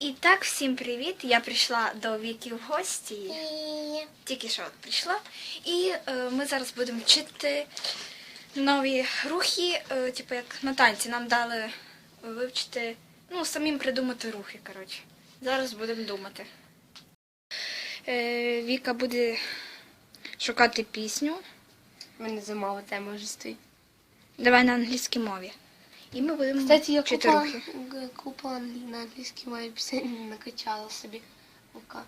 І так, всім привіт! Я прийшла до Віки в гості. Тільки що от прийшла. І е, ми зараз будемо вчити нові рухи, е, типу як на танці. Нам дали вивчити, ну, самим придумати рухи, коротше. Зараз будемо думати. Е, Віка буде шукати пісню. У мене зимова тема вже стоїть. Давай на англійській мові. І ми будемо Кстати, я купа, рухи. на англійській мові пісень накачала собі. Рука.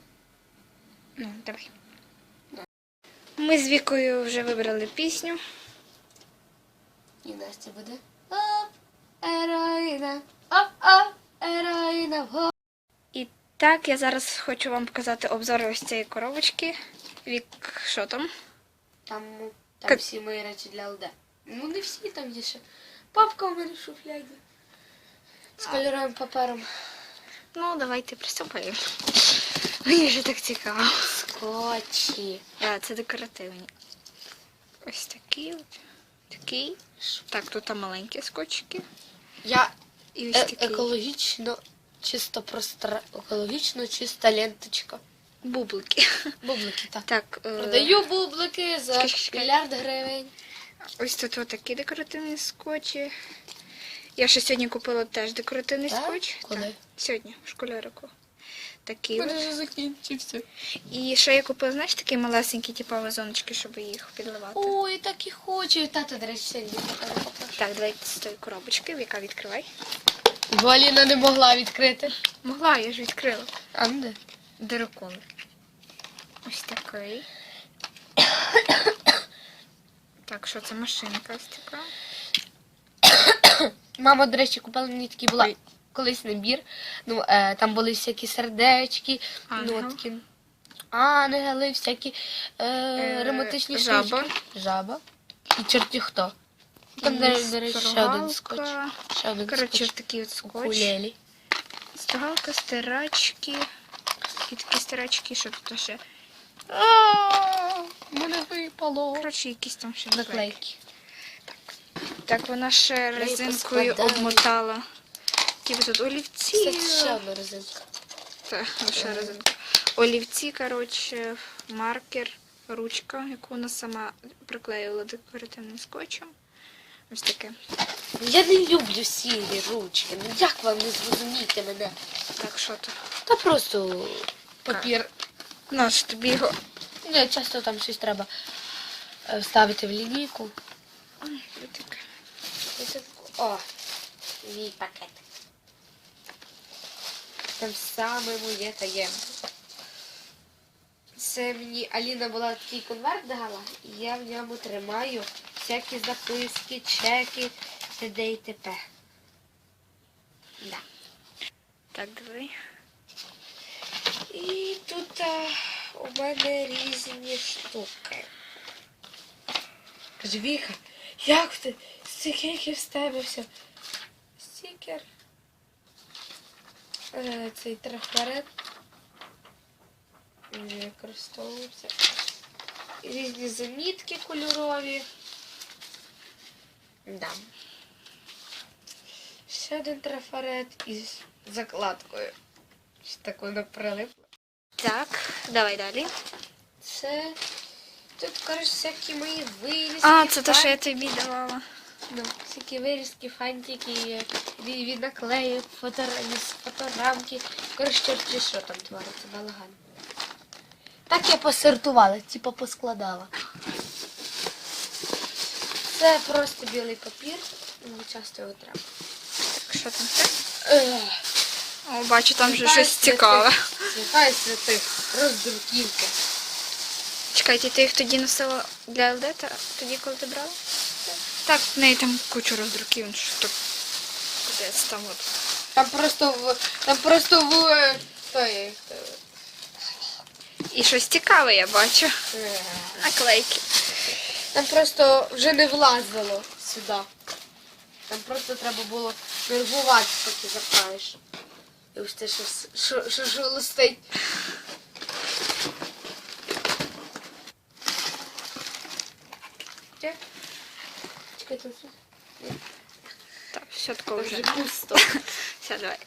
Ну, давай. Ми з Вікою вже вибрали пісню. І Настя буде. Оп, ероїна, оп-оп, ероїна, вго. І так, я зараз хочу вам показати обзор ось цієї коробочки. Вік, що там? Там, ну, там Как- всі мої речі для ЛД. Ну не всі, там є ще. Папка у мене в шуфляді. З кольоровим папером. Ну, давайте приступаємо. Мені вже так цікаво. Скотчі. А, це декоративні. Ось такі от. Такий. Так, тут там маленькі скотчики. Я І ось е- екологічно, чисто простра... екологічно чиста ленточка. Бублики. Бублики, так. Так, е, Продаю бублики за Чекай, чекай. мільярд гривень. Ось тут такі декоративні скотчі. Я ще сьогодні купила теж декоративний Так? скотч. Коли? Так, сьогодні, в школярику. Такий от. вже закінчився. І ще я купила, знаєш, такі малесенькі, типу, вазоночки, щоб їх підливати. Ой, так і хочу. Тато, до речі, сьогодні попрошу. Так, давайте з тої коробочки, яка відкривай. Валіна не могла відкрити. Могла, я ж відкрила. А ну де? Дракон. Ось такий. Так, що це машинка ось така. Мама, до речі, купила мені такий була Ой. колись набір. Ну, е, там були всякі сердечки, ну, Ангел. такі ангели, всякі е, Е, ремонтичні жаба. штучки. Жаба. І чорті хто. Там, до, речі, ще один скотч. Ще один Коротше, скотч. такий от скотч. Укулелі. Стирачки. І такі стирачки, що тут ще. А, Мене випало. Коротше, якісь там ще наклейки. Так, вона ще резинкою обмотала. Які тут олівці. Кстати, ще одна резинка. Так, лише резинка. Олівці, коротше, маркер, ручка, яку вона сама приклеїла декоративним скотчем. Ось таке. Я не люблю сірі ручки. Ну як вам не зрозуміти мене? Так, що то? Та просто папір. Наш тобі його. Не, часто там щось треба е, вставити в лінійку. Ой, це О, мій пакет. Там саме моє таємне. Це мені Аліна була такий конверт дала, і я в ньому тримаю всякі записки, чеки, т.д. і т.п. Да. Так, давай. І тут а, у мене різні штуки. Каже, Віка, як ти? Стільки з тебе все. Стікер. Е, Цей трафарет. Не використовувався. Різні замітки кольорові. Да. Ще один трафарет із закладкою. Що так прилипло. Так, давай далі. Це тут кажуть всякі мої вирізки. А, це те, що я тобі давала. Ну, всякі вирізки, фантики, від, від наклеїв, фотора- із фоторамки. Коротше, що там твориться, балаган. Так я посортувала, типу поскладала. Це просто білий папір. Мені часто його треба. Так, що там це? О, бачу, там вже щось цікаве. святих, святих, роздруківки. Чекайте, ти їх тоді носила для ЛД, та тоді, коли ти брала? Так, в неї там кучу роздруків, ну, що. Капець, там от. Там просто в. Там просто в. е, Той, е, І щось цікаве я бачу. е, Наклейки. Там просто вже не влазило сюди. Там просто треба було нервувати, поки запхаєш. Ось те, що, що, що шелестить. Чекай. Там все. Так, все таке вже. пусто. Все, давай.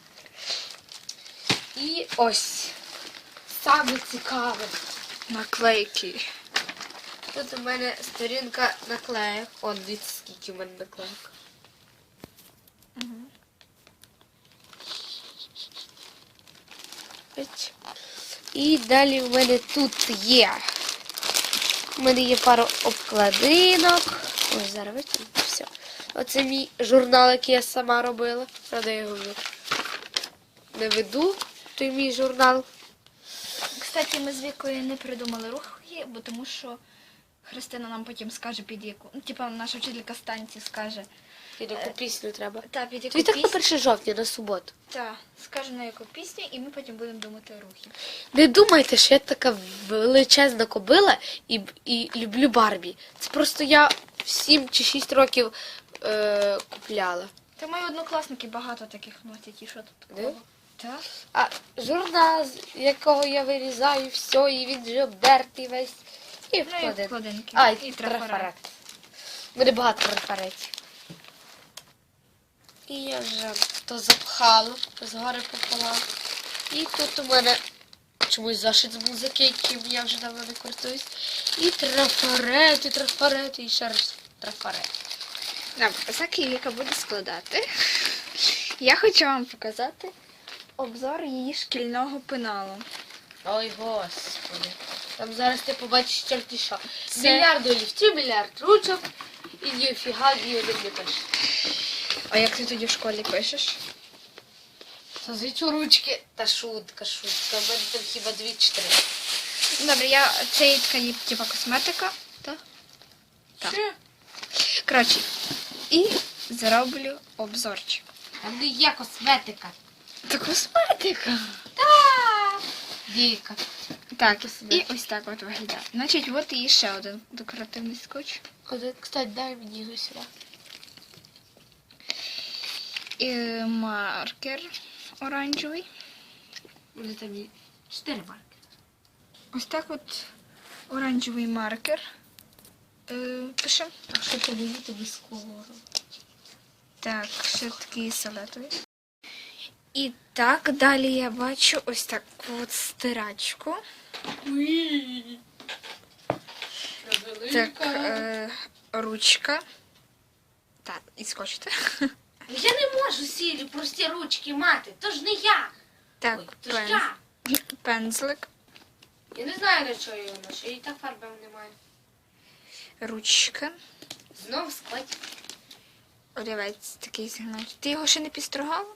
І ось саме цікаве. Наклейки. Тут у мене сторінка наклеїв. От дивіться, скільки у мене наклеїв. Ось. І далі в мене тут є. У мене є пара обкладинок. Ось зараз витягну. Все. Оце мій журнал, який я сама робила. Правда, я його не веду, той мій журнал. Кстати, ми з Вікою не придумали рухи, бо тому що Христина нам потім скаже під яку. Ну, типа наша вчителька станції скаже. І таку пісню треба. Та, під яку Тобі так на пісню. 1 жовтня, на суботу. Та, скаже на яку пісню, і ми потім будемо думати рухи. Не думайте, що я така величезна кобила і, і люблю Барбі. Це просто я в 7 чи 6 років е, купляла. Та мої однокласники багато таких носять, і що тут такого? Так. А журнал, з якого я вирізаю все, і він вже обдертий весь. І Ну і вкладинки. А, і і трафарет. мене багато трафаретів. І я вже то запхала, згори пополам. І тут у мене чомусь зашит з музики, яким я вже давно не користуюсь. І трафарет, і трафарет, і ще раз трафарет. Добре, поки Віка буде складати, я хочу вам показати обзор її шкільного пеналу. Ой, господи. Там зараз ти побачиш тільки що. Це- Мільярд олівців, мільярд ручок, і ніфіга, ні один не пише. А як ти тоді в школі пишеш? Зазвичай ручки та шутка, шутка. У мене там хіба дві чи три. Добре, я це ткані типа косметика. Так? Так. Коротше, і зроблю обзорчик. Там не є косметика. Та косметика. Так. Віка. Так, і ось так от виглядає. Значить, от і ще один декоративний скотч. Кстати, дай мені його сюди. І маркер оранжевий. Вони там є чотири марки. Ось так от оранжевий маркер. Е, пишемо. А що ти мені тобі скоро? Так, ще такий салатовий. І так, далі я бачу ось таку от стирачку. Так, е, ручка. Так, і скотчите. Я не можу сілі прості ручки мати, то ж не я. Так, Ой, то ж пен, я. пензлик, Я не знаю, для чого його ношу, і так фарби немає. ручка, Знов склад. олівець такий сигнал. Ти його ще не підстрогала?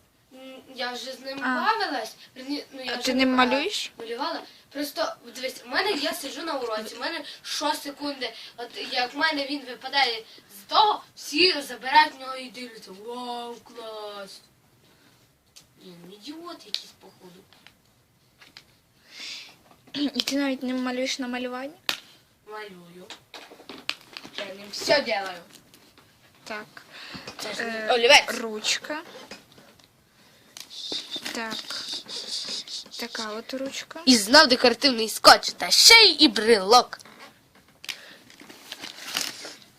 Я вже з ним А. бавилась. Верні, Ну, я А вже ти ним не малюєш? Малювала. Просто дивись, у мене я сиджу на уроці, у мене що секунди, от як в мене він випадає з того, всі забирають в нього і дивляться. Вау, клас. Блін, ну ідіот якийсь походу. І ти навіть не малюєш на малюванні? Малюю. Я ним все делаю. Так. Це ж не олівець. Ручка. Так. Така от ручка. І знов декоративний скотч, та ще й і брелок.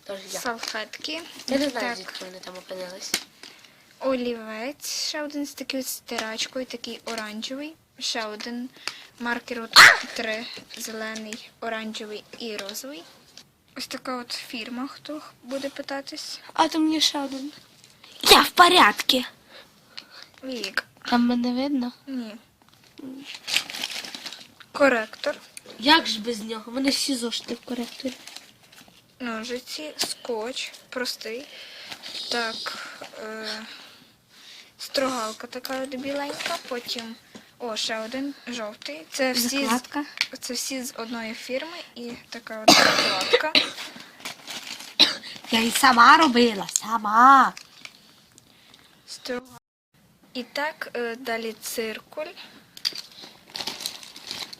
Тож я. Салфетки. Я не знаю, Так. звідки вони там опинились. Олівець. Ще один з такою стирачкою, такий оранжевий. Ще один маркер от три. Зелений, оранжевий і розовий. Ось така от фірма, хто буде питатись. А там мені ще один. Я в порядку. Вік. Там мене видно. Ні. Коректор. Як ж без нього? У мене всі зошити в коректорі. Ножиці, скотч, простий. Так, е, строгалка така біленька, потім. О, ще один жовтий. Це всі, з, Закладка. це всі з одної фірми і така от закладка. Я і сама робила, сама. Строга. І так, е, далі циркуль.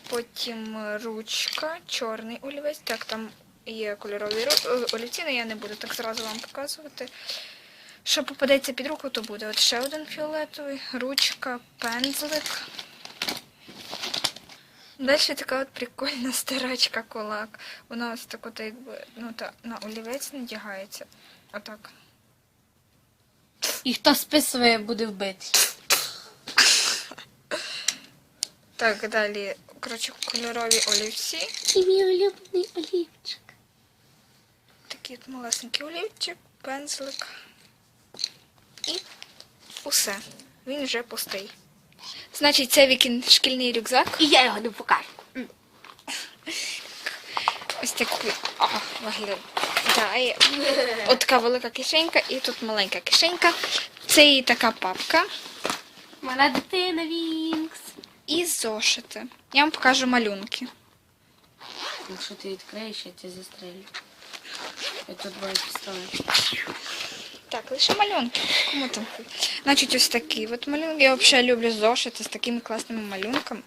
Потім ручка, чорний олівець. Так, там є кольорові е, олівці, але я не буду так зразу вам показувати. Що попадеться під руку, то буде. От ще один фіолетовий, ручка, пензлик. Далі така от прикольна стирачка кулак. Вона ось так от якби ну, та, на олівець надягається. Отак. І хто списує, буде вбитий. Так, далі, коротше, кольорові олівці. І мій улюблений олівчик. Такий от малесенький олівчик, пензлик. І усе. Він вже пустий. Значить, це вікін шкільний рюкзак. І я його не покажу. Ось такий о, виглядає. От така велика кишенька і тут маленька кишенька. Це і така папка. Мала дитина Вінкс. І зошити. Я вам покажу малюнки. Якщо ти відкриєш, я тебе застрелю. Я тут маю пістолет. Так, лише малюнки. Кому там? Значить, ось такі от малюнки. Я взагалі люблю зошити з такими класними малюнками.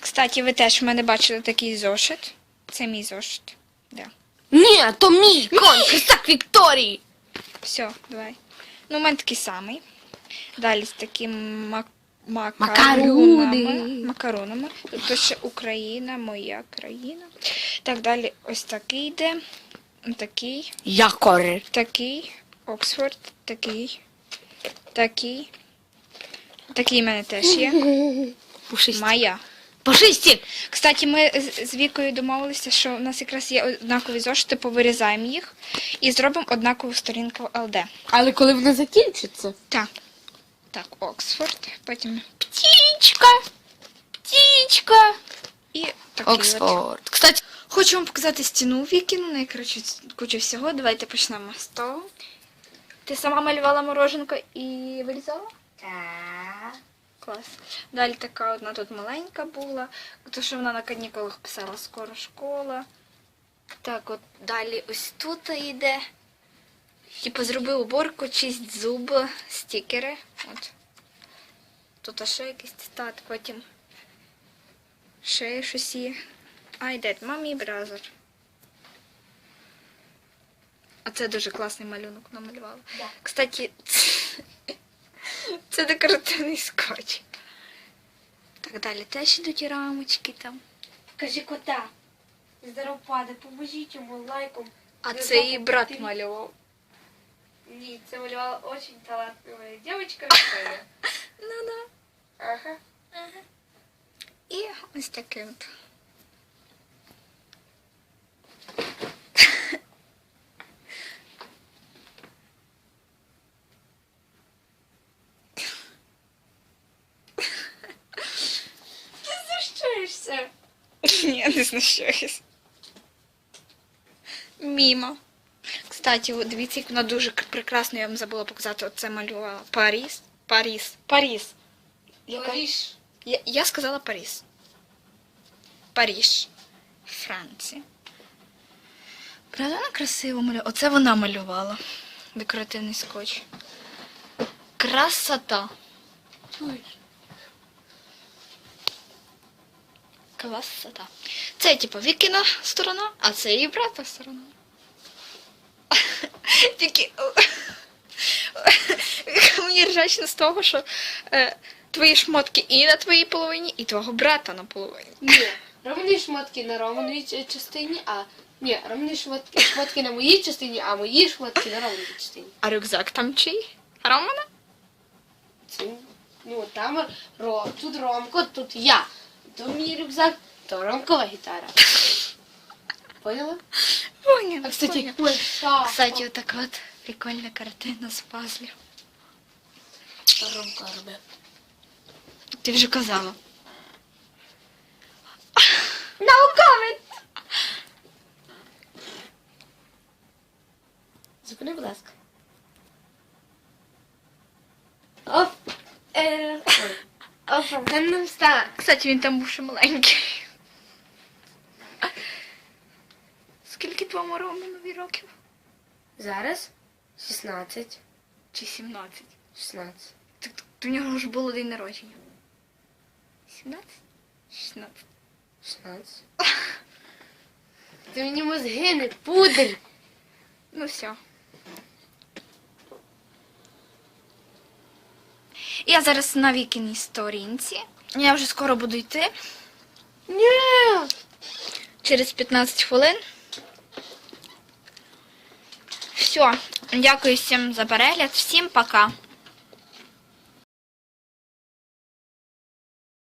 Кстати, ви теж в мене бачили такий зошит. Це мій зошит. Да. Ні, то мій конкурс так Вікторії. Все, давай. Ну, у мене такий самий. Далі з таким мак... Макаруни. макаронами. Макаронами. Тут ще Україна, моя країна. Так, далі ось такий йде. Такий, Я такий, Оксфорд, такий, такий. Такий в мене теж є. Пушистик. Моя. Пушистик. Кстати, ми з Вікою домовилися, що у нас якраз є однакові зошити, повирізаємо їх і зробимо однакову сторінку ЛД. Але коли вона закінчиться? Так. Так, Оксфорд, потім Птічка. Птічка. і такий от. Оксфорд. Кстати, Хочу вам показати стіну Вікіну, ну і коротше куча всього. Давайте почнемо з того. Ти сама малювала мороженко і вирізала? так. Клас. Далі така одна тут маленька була, тому що вона на канікулах писала скоро школа. Так, от далі ось тут йде. Типу зробив уборку, чисть зуби, стікери. От. Тут ще якийсь цитат, потім ще щось є. I did mommy brother. А це дуже класний малюнок намалювала. Да. Кстати, це декоративний скотч. Так далі теж ідуть рамочки там. Кажи кота. Здоров паде, поможіть йому лайком. А це її брат малював. Ні, це малювала дуже талантливая дівчинка Вікторія. Ну да. Ага. І ось таке от. Ти знущаєшся. Не знущаюсь. Мімо. Кстати, дивіться, як вона дуже прекрасно, я вам забула показати, оце малювала. Паріс. Паріс. Паріс. Яка? Париж. Я, я сказала Паріс. Паріж. Франція. Правда вона красиво малювала? Оце вона малювала. Декоративний скотч. Красота. Чуєш? Красота. Це, типу, Вікіна сторона, а це її брата сторона. Тільки мені ржачно з того, що е, твої шмотки і на твоїй половині, і твого брата на половині. Ні. Романі шмотки на Романовій частині, а ні, Романі шмотки, шмотки на моїй частині, а мої шмотки на Романовій частині. А рюкзак там чий? Романа? Це, ну, там Ро, тут Ромко, тут я. То мій рюкзак, то Ромкова гітара. Поняла? Поняла. А, кстати, поняла. ой, шапка. Кстати, отак от прикольна картина з пазлів. Ромка робив. Ти вже казала. Науковець! Зупини, будь ласка. Оп. Е, Gangnam Style. Кстати, він там був ще маленький. Скільки твоєму Романові років? Зараз 16. Чи 17? 16. Так то в нього ж було день народження. 17? 16. 16. Ти мені мозги не пудр. Ну все. Я зараз на вікіній сторінці. Я вже скоро буду йти. Ні. Через 15 хвилин. Все. Дякую всім за перегляд. Всім пока.